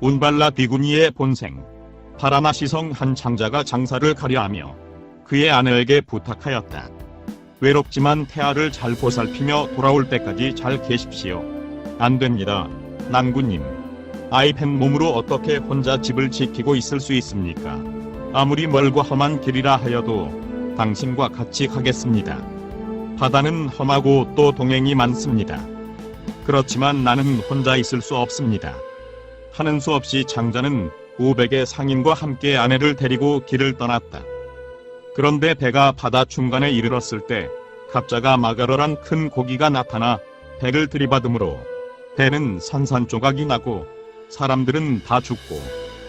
운발라 비구니의 본생 파라나시성 한 장자가 장사를 가려하며 그의 아내에게 부탁하였다. 외롭지만 태아를 잘 보살피며 돌아올 때까지 잘 계십시오. 안 됩니다. 난구님. 아이 팬 몸으로 어떻게 혼자 집을 지키고 있을 수 있습니까? 아무리 멀고 험한 길이라 하여도 당신과 같이 가겠습니다. 바다는 험하고 또 동행이 많습니다. 그렇지만 나는 혼자 있을 수 없습니다. 하는 수 없이 장자는 500의 상인과 함께 아내를 데리고 길을 떠났다. 그런데 배가 바다 중간에 이르렀을 때 갑자가 마가러란 큰 고기가 나타나 배를 들이받음으로 배는 산산조각이 나고 사람들은 다 죽고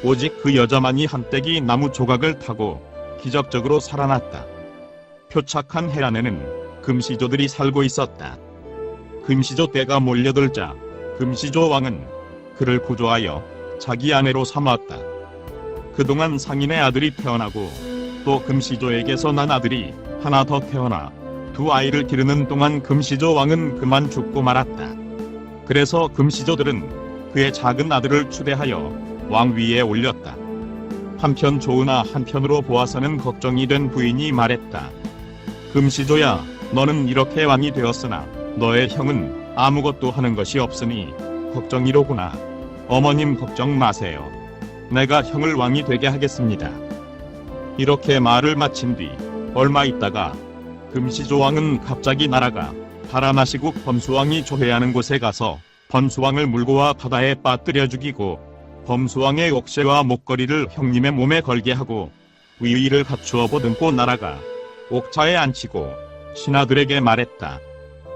오직 그 여자만이 한떼기 나무 조각을 타고 기적적으로 살아났다. 표착한 해안에는 금시조들이 살고 있었다. 금시조 때가 몰려들자 금시조 왕은 그를 구조하여 자기 아내로 삼았다. 그동안 상인의 아들이 태어나고 또 금시조에게서 난 아들이 하나 더 태어나 두 아이를 기르는 동안 금시조 왕은 그만 죽고 말았다. 그래서 금시조들은 그의 작은 아들을 추대하여 왕 위에 올렸다. 한편 좋으나 한편으로 보아서는 걱정이 된 부인이 말했다. 금시조야, 너는 이렇게 왕이 되었으나 너의 형은 아무것도 하는 것이 없으니 걱정이로구나. 어머님 걱정 마세요. 내가 형을 왕이 되게 하겠습니다. 이렇게 말을 마친 뒤 얼마 있다가 금시조 왕은 갑자기 날아가 파라나시국 범수왕이 조회하는 곳에 가서 범수왕을 물고 와 바다에 빠뜨려 죽이고 범수왕의 옥새와 목걸이를 형님의 몸에 걸게 하고 위위를 갖추어 보듬고 날아가 옥차에 앉히고 신하들에게 말했다.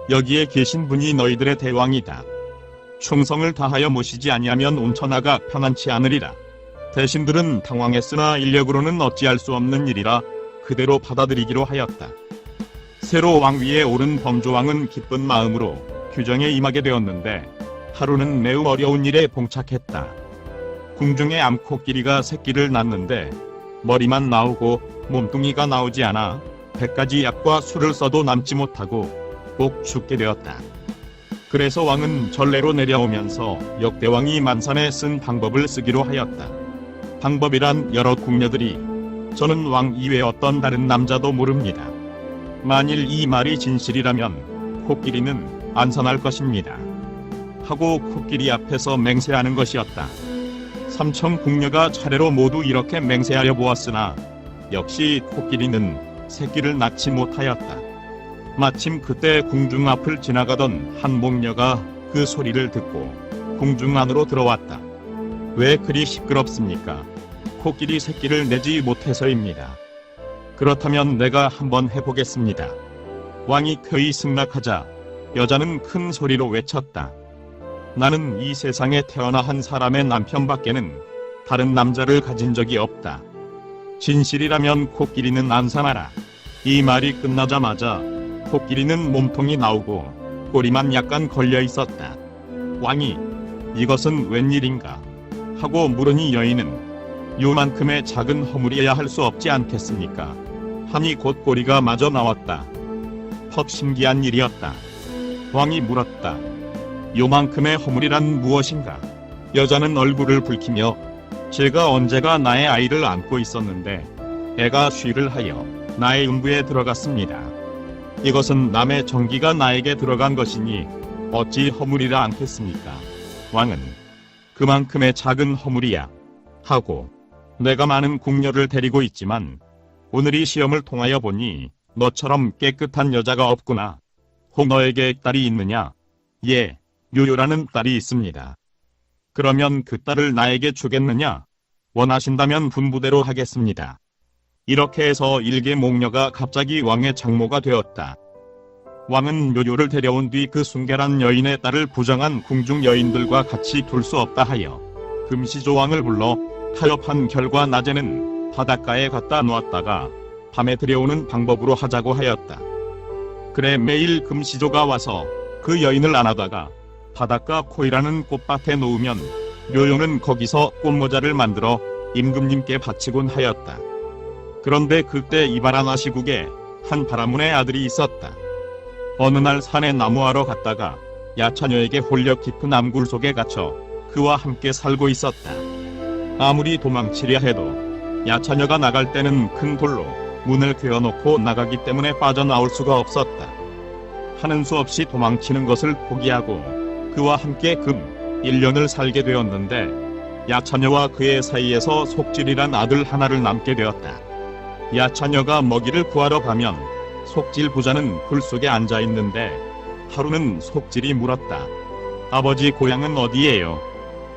여기에 계신 분이 너희들의 대왕이다. 충성을 다하여 모시지 아니하면 온천하가 편안치 않으리라. 대신들은 당황했으나 인력으로는 어찌할 수 없는 일이라 그대로 받아들이기로 하였다. 새로 왕위에 오른 범조왕은 기쁜 마음으로 규정에 임하게 되었는데 하루는 매우 어려운 일에 봉착했다. 궁중에 암코끼리가 새끼를 낳는데 머리만 나오고 몸뚱이가 나오지 않아 백가지 약과 술을 써도 남지 못하고 꼭 죽게 되었다. 그래서 왕은 전례로 내려오면서 역대왕이 만산에 쓴 방법을 쓰기로 하였다. 방법이란 여러 궁녀들이 저는 왕 이외 어떤 다른 남자도 모릅니다. 만일 이 말이 진실이라면 코끼리는 안산할 것입니다. 하고 코끼리 앞에서 맹세하는 것이었다. 삼천 궁녀가 차례로 모두 이렇게 맹세하려 보았으나 역시 코끼리는 새끼를 낳지 못하였다. 마침 그때 궁중 앞을 지나가던 한 목녀가 그 소리를 듣고 궁중 안으로 들어왔다. 왜 그리 시끄럽습니까? 코끼리 새끼를 내지 못해서입니다. 그렇다면 내가 한번 해보겠습니다. 왕이 거의 승낙하자 여자는 큰 소리로 외쳤다. 나는 이 세상에 태어나 한 사람의 남편밖에는 다른 남자를 가진 적이 없다. 진실이라면 코끼리는 안산하라. 이 말이 끝나자마자 코끼리는 몸통이 나오고 꼬리만 약간 걸려 있었다. 왕이 이것은 웬일인가 하고 물으니 여인은 요만큼의 작은 허물이어야 할 수 없지 않겠습니까? 하니 곧 꼬리가 마저 나왔다. 퍽 신기한 일이었다. 왕이 물었다. 요만큼의 허물이란 무엇인가? 여자는 얼굴을 붉히며 제가 언제가 나의 아이를 안고 있었는데 애가 쉬를 하여 나의 음부에 들어갔습니다. 이것은 남의 정기가 나에게 들어간 것이니 어찌 허물이라 않겠습니까? 왕은 그만큼의 작은 허물이야 하고 내가 많은 궁녀를 데리고 있지만 오늘 이 시험을 통하여 보니 너처럼 깨끗한 여자가 없구나. 혹 너에게 딸이 있느냐? 예, 요요라는 딸이 있습니다. 그러면 그 딸을 나에게 주겠느냐? 원하신다면 분부대로 하겠습니다. 이렇게 해서 일개 목녀가 갑자기 왕의 장모가 되었다. 왕은 요요를 데려온 뒤 그 순결한 여인의 딸을 부정한 궁중 여인들과 같이 둘 수 없다 하여 금시조왕을 불러 타협한 결과 낮에는 바닷가에 갖다 놓았다가 밤에 들여오는 방법으로 하자고 하였다. 그래 매일 금시조가 와서 그 여인을 안아다가 바닷가 코이라는 꽃밭에 놓으면 요요는 거기서 꽃모자를 만들어 임금님께 바치곤 하였다. 그런데 그때 이바라나 시국에 한 바라문의 아들이 있었다. 어느 날 산에 나무하러 갔다가 야차녀에게 홀려 깊은 암굴 속에 갇혀 그와 함께 살고 있었다. 아무리 도망치려 해도 야차녀가 나갈 때는 큰 돌로 문을 괴어놓고 나가기 때문에 빠져나올 수가 없었다. 하는 수 없이 도망치는 것을 포기하고 그와 함께 금 1년을 살게 되었는데 야차녀와 그의 사이에서 속질이란 아들 하나를 낳게 되었다. 야차녀가 먹이를 구하러 가면 속질 부자는 불 속에 앉아 있는데 하루는 속질이 물었다. 아버지 고향은 어디예요?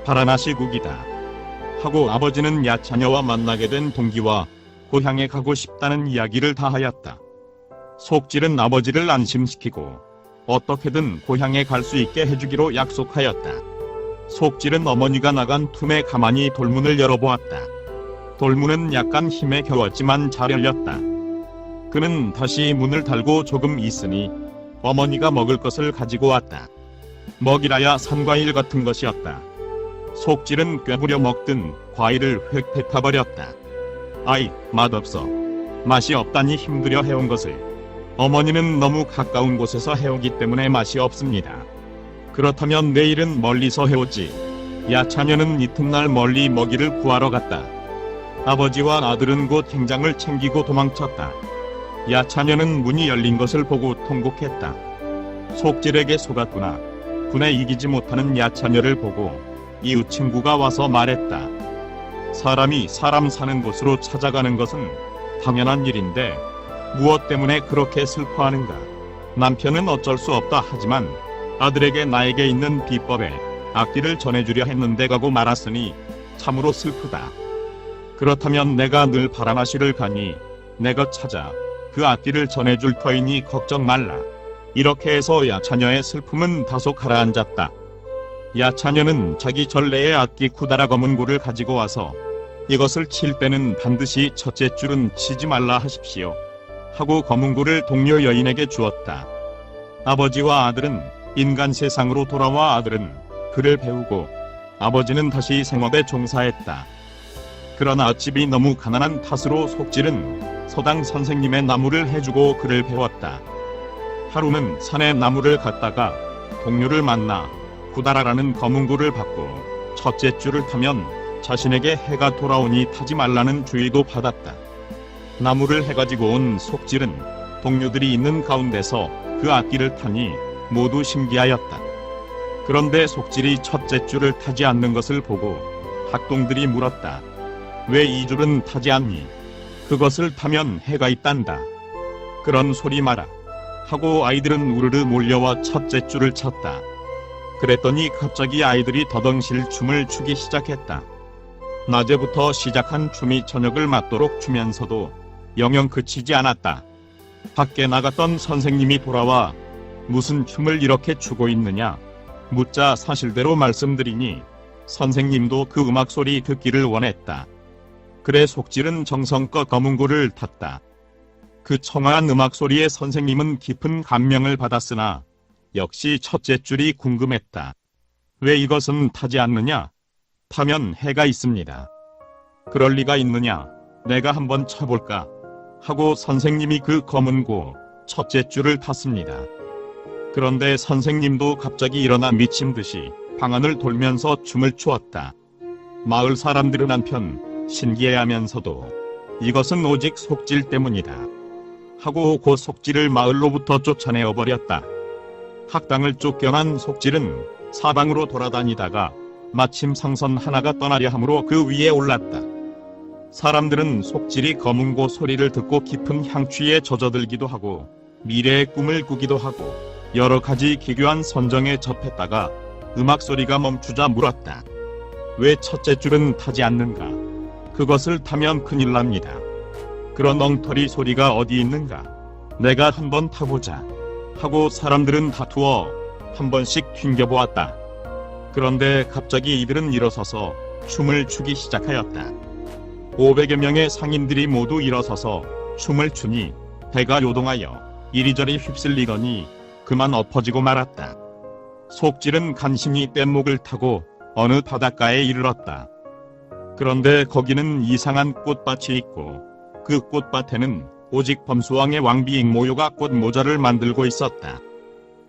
바라나시국이다. 하고 아버지는 야차녀와 만나게 된 동기와 고향에 가고 싶다는 이야기를 다 하였다. 속질은 아버지를 안심시키고 어떻게든 고향에 갈 수 있게 해주기로 약속하였다. 속질은 어머니가 나간 틈에 가만히 돌문을 열어보았다. 돌문은 약간 힘에 겨웠지만 잘 열렸다. 그는 다시 문을 달고 조금 있으니 어머니가 먹을 것을 가지고 왔다. 먹이라야 산과일 같은 것이었다. 속질은 꿰부려 먹든 과일을 획 뱉어버렸다. 아이, 맛없어. 맛이 없다니 힘들여 해온 것을. 어머니는 너무 가까운 곳에서 해오기 때문에 맛이 없습니다. 그렇다면 내일은 멀리서 해오지. 야차녀는 이튿날 멀리 먹이를 구하러 갔다. 아버지와 아들은 곧 행장을 챙기고 도망쳤다. 야차녀는 문이 열린 것을 보고 통곡했다. 속질에게 속았구나. 군에 이기지 못하는 야차녀를 보고 이웃 친구가 와서 말했다. 사람이 사람 사는 곳으로 찾아가는 것은 당연한 일인데 무엇 때문에 그렇게 슬퍼하는가? 남편은 어쩔 수 없다 하지만 아들에게 나에게 있는 비법에 악기를 전해주려 했는데 가고 말았으니 참으로 슬프다. 그렇다면 내가 늘 바라마시를 가니 내가 찾아 그 악기를 전해줄 터이니 걱정 말라. 이렇게 해서 야차녀의 슬픔은 다소 가라앉았다. 야차녀는 자기 전래의 악기 쿠다라 검은 고를 가지고 와서 이것을 칠 때는 반드시 첫째 줄은 치지 말라 하십시오. 하고 검은 고를 동료 여인에게 주었다. 아버지와 아들은 인간 세상으로 돌아와 아들은 그를 배우고 아버지는 다시 생업에 종사했다. 그러나 집이 너무 가난한 탓으로 속질은 서당 선생님의 나무를 해주고 그를 배웠다. 하루는 산에 나무를 갔다가 동료를 만나 구다라라는 검은고를 받고 첫째 줄을 타면 자신에게 해가 돌아오니 타지 말라는 주의도 받았다. 나무를 해가지고 온 속질은 동료들이 있는 가운데서 그 악기를 타니 모두 신기하였다. 그런데 속질이 첫째 줄을 타지 않는 것을 보고 학동들이 물었다. 왜 이 줄은 타지 않니? 그것을 타면 해가 있단다. 그런 소리 마라. 하고 아이들은 우르르 몰려와 첫째 줄을 쳤다. 그랬더니 갑자기 아이들이 더덩실 춤을 추기 시작했다. 낮에부터 시작한 춤이 저녁을 맞도록 추면서도 영영 그치지 않았다. 밖에 나갔던 선생님이 돌아와 무슨 춤을 이렇게 추고 있느냐 묻자 사실대로 말씀드리니 선생님도 그 음악 소리 듣기를 원했다. 그래 속질은 정성껏 검은고를 탔다. 그 청아한 음악 소리에 선생님은 깊은 감명을 받았으나 역시 첫째 줄이 궁금했다. 왜 이것은 타지 않느냐? 타면 해가 있습니다. 그럴 리가 있느냐? 내가 한번 쳐볼까? 하고 선생님이 그 검은 고 첫째 줄을 탔습니다. 그런데 선생님도 갑자기 일어나 미친 듯이 방안을 돌면서 춤을 추었다. 마을 사람들은 한편 신기해하면서도 이것은 오직 속질 때문이다. 하고 그 속질을 마을로부터 쫓아내어 버렸다. 학당을 쫓겨난 속질은 사방으로 돌아다니다가 마침 상선 하나가 떠나려 함으로 그 위에 올랐다. 사람들은 속질이 검은고 소리를 듣고 깊은 향취에 젖어들기도 하고 미래의 꿈을 꾸기도 하고 여러 가지 기괴한 선정에 접했다가 음악 소리가 멈추자 물었다. 왜 첫째 줄은 타지 않는가? 그것을 타면 큰일 납니다. 그런 엉터리 소리가 어디 있는가? 내가 한번 타보자. 하고 사람들은 다투어 한 번씩 튕겨보았다. 그런데 갑자기 이들은 일어서서 춤을 추기 시작하였다. 500여 명의 상인들이 모두 일어서서 춤을 추니 배가 요동하여 이리저리 휩쓸리더니 그만 엎어지고 말았다. 속질은 간신히 뗏목을 타고 어느 바닷가에 이르렀다. 그런데 거기는 이상한 꽃밭이 있고 그 꽃밭에는 오직 범수왕의 왕비 익모요가 꽃 모자를 만들고 있었다.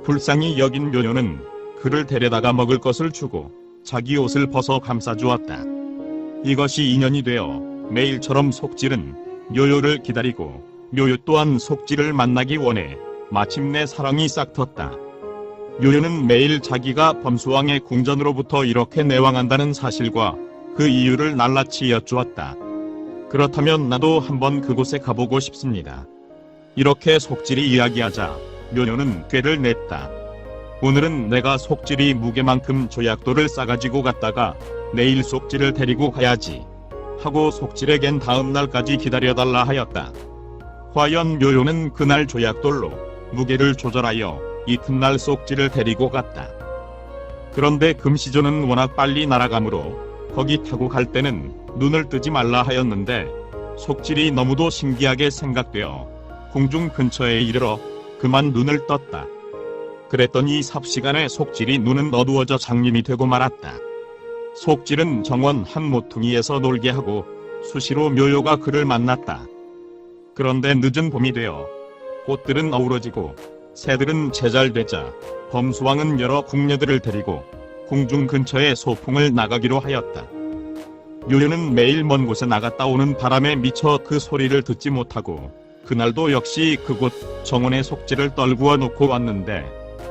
불쌍히 여긴 묘녀는 그를 데려다가 먹을 것을 주고 자기 옷을 벗어 감싸주었다. 이것이 인연이 되어 매일처럼 속질은 묘요를 기다리고 묘요 또한 속질을 만나기 원해 마침내 사랑이 싹텄다. 묘요는 매일 자기가 범수왕의 궁전으로부터 이렇게 내왕한다는 사실과 그 이유를 낱낱이 여쭈었다. 그렇다면 나도 한번 그곳에 가보고 싶습니다. 이렇게 속질이 이야기하자 묘요는 꾀를 냈다. 오늘은 내가 속질이 무게만큼 조약돌을 싸가지고 갔다가 내일 속질을 데리고 가야지 하고 속질에겐 다음 날까지 기다려달라 하였다. 과연 묘요는 그날 조약돌로 무게를 조절하여 이튿날 속질을 데리고 갔다. 그런데 금시조는 워낙 빨리 날아가므로 거기 타고 갈 때는 눈을 뜨지 말라 하였는데 속질이 너무도 신기하게 생각되어 궁중 근처에 이르러 그만 눈을 떴다. 그랬더니 삽시간에 속질이 눈은 어두워져 장님이 되고 말았다. 속질은 정원 한 모퉁이에서 놀게 하고 수시로 묘요가 그를 만났다. 그런데 늦은 봄이 되어 꽃들은 어우러지고 새들은 제잘되자 범수왕은 여러 궁녀들을 데리고 궁중 근처의 소풍을 나가기로 하였다. 묘요는 매일 먼 곳에 나갔다 오는 바람에 미쳐 그 소리를 듣지 못하고 그날도 역시 그곳 정원의 속지를 떨구어 놓고 왔는데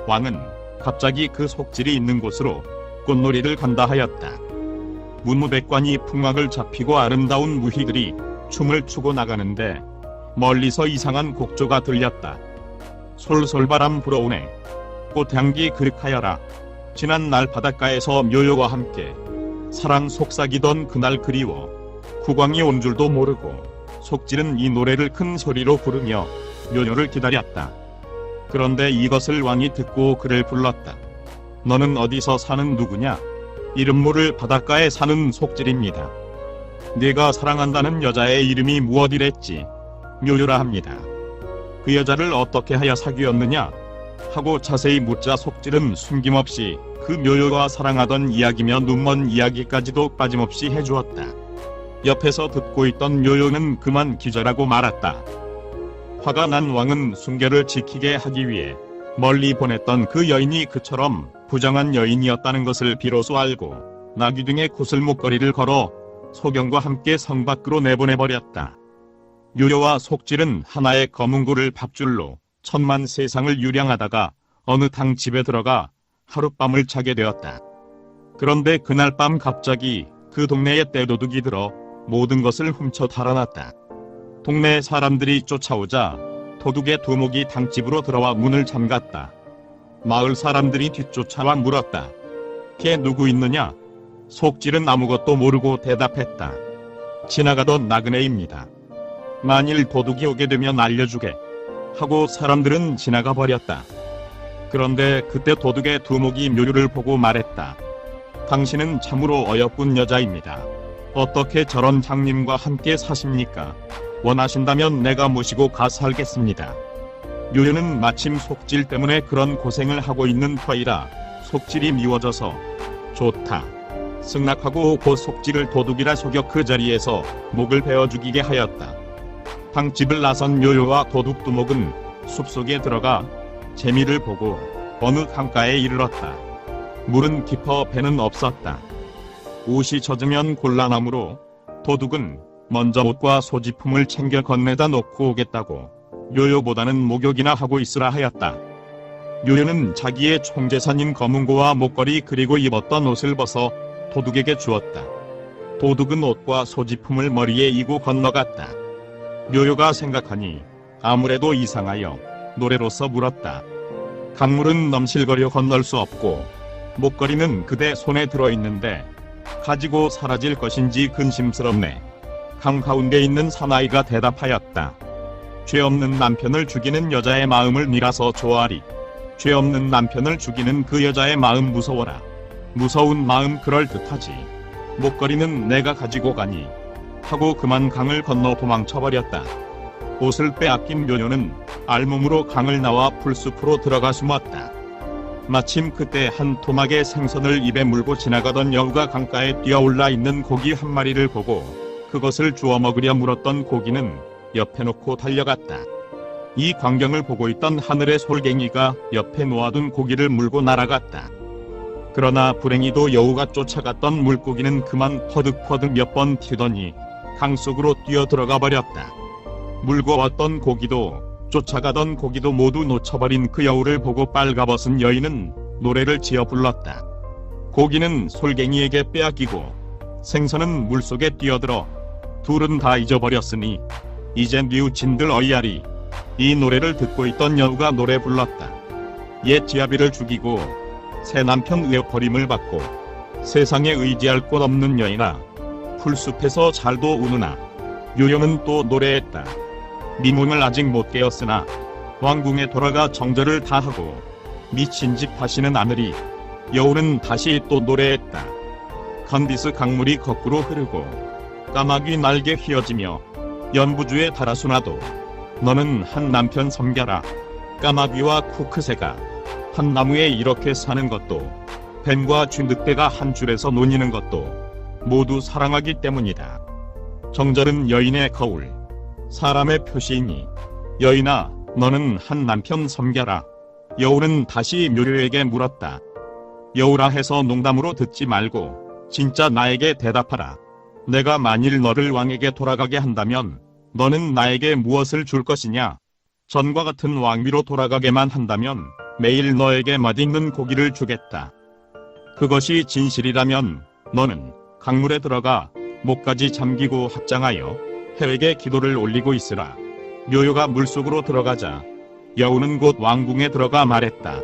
왕은 갑자기 그 속질이 있는 곳으로 꽃놀이를 간다 하였다. 문무백관이 풍악을 잡히고 아름다운 무희들이 춤을 추고 나가는데 멀리서 이상한 곡조가 들렸다. 솔솔바람 불어오네. 꽃향기 그득하여라. 지난 날 바닷가에서 묘요와 함께 사랑 속삭이던 그날 그리워 국왕이 온 줄도 모르고 속질은 이 노래를 큰 소리로 부르며 묘요를 기다렸다. 그런데 이것을 왕이 듣고 그를 불렀다. 너는 어디서 사는 누구냐? 이름 모를 바닷가에 사는 속질입니다. 네가 사랑한다는 여자의 이름이 무엇이랬지? 묘요라 합니다. 그 여자를 어떻게 하여 사귀었느냐? 하고 자세히 묻자 속질은 숨김없이 그 묘요가 사랑하던 이야기며 눈먼 이야기까지도 빠짐없이 해주었다. 옆에서 듣고 있던 묘요는 그만 기절하고 말았다. 화가 난 왕은 순결을 지키게 하기 위해 멀리 보냈던 그 여인이 그처럼 부정한 여인이었다는 것을 비로소 알고 나귀 등의 구슬목걸이를 걸어 소경과 함께 성 밖으로 내보내버렸다. 유료와 속질은 하나의 검은 굴을 밥줄로 천만 세상을 유량하다가 어느 당 집에 들어가 하룻밤을 자게 되었다. 그런데 그날 밤 갑자기 그 동네에 떼도둑이 들어 모든 것을 훔쳐 달아났다. 동네 사람들이 쫓아오자 도둑의 두목이 당집으로 들어와 문을 잠갔다. 마을 사람들이 뒤쫓아와 물었다. 걔 누구 있느냐? 속질은 아무것도 모르고 대답했다. 지나가던 나그네입니다. 만일 도둑이 오게 되면 알려주게 하고 사람들은 지나가 버렸다. 그런데 그때 도둑의 두목이 묘류를 보고 말했다. 당신은 참으로 어여쁜 여자입니다. 어떻게 저런 장님과 함께 사십니까? 원하신다면 내가 모시고 가 살겠습니다. 묘류는 마침 속질 때문에 그런 고생을 하고 있는 터이라 속질이 미워져서 좋다. 승낙하고 곧 속질을 도둑이라 속여 그 자리에서 목을 베어 죽이게 하였다. 방집을 나선 묘요와 도둑 두목은 숲속에 들어가 재미를 보고 어느 강가에 이르렀다. 물은 깊어 배는 없었다. 옷이 젖으면 곤란하므로 도둑은 먼저 옷과 소지품을 챙겨 건네다 놓고 오겠다고 요요보다는 목욕이나 하고 있으라 하였다. 요요는 자기의 총재산인 검은고와 목걸이 그리고 입었던 옷을 벗어 도둑에게 주었다. 도둑은 옷과 소지품을 머리에 이고 건너갔다. 묘요가 생각하니 아무래도 이상하여 노래로서 물었다. 강물은 넘실거려 건널 수 없고 목걸이는 그대 손에 들어있는데 가지고 사라질 것인지 근심스럽네. 강 가운데 있는 사나이가 대답하였다. 죄 없는 남편을 죽이는 여자의 마음을 미라서 좋아하리. 죄 없는 남편을 죽이는 그 여자의 마음 무서워라. 무서운 마음 그럴듯하지. 목걸이는 내가 가지고 가니. 하고 그만 강을 건너 도망쳐버렸다. 옷을 빼앗긴 묘녀는 알몸으로 강을 나와 풀숲으로 들어가 숨었다. 마침 그때 한 토막의 생선을 입에 물고 지나가던 여우가 강가에 뛰어올라 있는 고기 한 마리를 보고 그것을 주워 먹으려 물었던 고기는 옆에 놓고 달려갔다. 이 광경을 보고 있던 하늘의 솔갱이가 옆에 놓아둔 고기를 물고 날아갔다. 그러나 불행히도 여우가 쫓아갔던 물고기는 그만 퍼득퍼득 몇 번 튀더니 강 속으로 뛰어 들어가 버렸다. 물고 왔던 고기도 쫓아가던 고기도 모두 놓쳐버린 그 여우를 보고 빨가벗은 여인은 노래를 지어 불렀다. 고기는 솔갱이에게 빼앗기고 생선은 물속에 뛰어들어 둘은 다 잊어버렸으니 이제 뉘우친들 어이야리 이 노래를 듣고 있던 여우가 노래 불렀다. 옛 지아비를 죽이고 새 남편 의욕버림을 받고 세상에 의지할 곳 없는 여인아 풀숲에서 잘도 우느나 요요는 또 노래했다. 미문을 아직 못 깨었으나 왕궁에 돌아가 정절을 다하고 미친 짓 하시는 아들이 여우는 다시 또 노래했다. 컨디스 강물이 거꾸로 흐르고 까마귀 날개 휘어지며 연부주의 달아수나도 너는 한 남편 섬겨라. 까마귀와 쿠크새가 한 나무에 이렇게 사는 것도 뱀과 쥐늑대가 한 줄에서 논이는 것도 모두 사랑하기 때문이다. 정절은 여인의 거울, 사람의 표시이니 여인아 너는 한 남편 섬겨라. 여우는 다시 묘료에게 물었다. 여우라 해서 농담으로 듣지 말고 진짜 나에게 대답하라. 내가 만일 너를 왕에게 돌아가게 한다면 너는 나에게 무엇을 줄 것이냐? 전과 같은 왕비로 돌아가게만 한다면 매일 너에게 맛있는 고기를 주겠다. 그것이 진실이라면 너는 강물에 들어가 목까지 잠기고 합장하여 해에게 기도를 올리고 있으라. 묘요가 물속으로 들어가자 여우는 곧 왕궁에 들어가 말했다.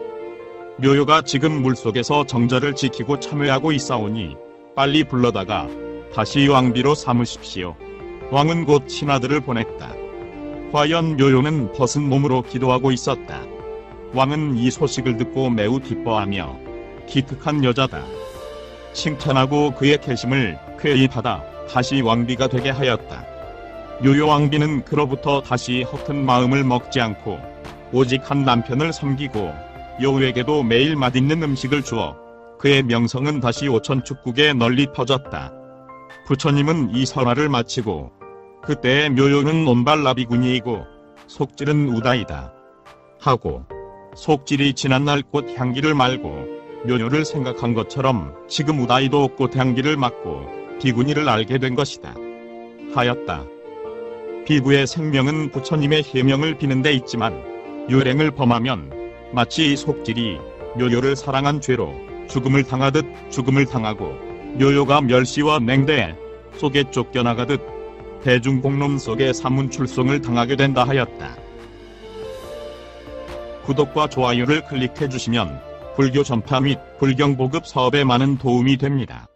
묘요가 지금 물속에서 정절을 지키고 참여하고 있사오니 빨리 불러다가 다시 왕비로 삼으십시오. 왕은 곧 신하들을 보냈다. 과연 묘요는 벗은 몸으로 기도하고 있었다. 왕은 이 소식을 듣고 매우 기뻐하며 기특한 여자다. 칭찬하고 그의 계심을 쾌히 받아 다시 왕비가 되게 하였다. 요요 왕비는 그로부터 다시 허튼 마음을 먹지 않고 오직 한 남편을 섬기고 여우에게도 매일 맛있는 음식을 주어 그의 명성은 다시 오천 축국에 널리 퍼졌다. 부처님은 이 설화를 마치고 그때의 묘요는 온발나비군이이고 속질은 우다이다. 하고 속질이 지난날 꽃 향기를 말고 묘요를 생각한 것처럼 지금 우다이도 꽃 향기를 맡고 비구니를 알게 된 것이다. 하였다. 비구의 생명은 부처님의 해명을 비는 데 있지만 유행을 범하면 마치 속질이 묘요를 사랑한 죄로 죽음을 당하듯 죽음을 당하고 묘요가 멸시와 냉대 속에 쫓겨나가듯 대중공론 속에 사문출송을 당하게 된다 하였다. 구독과 좋아요를 클릭해 주시면 불교 전파 및 불경 보급 사업에 많은 도움이 됩니다.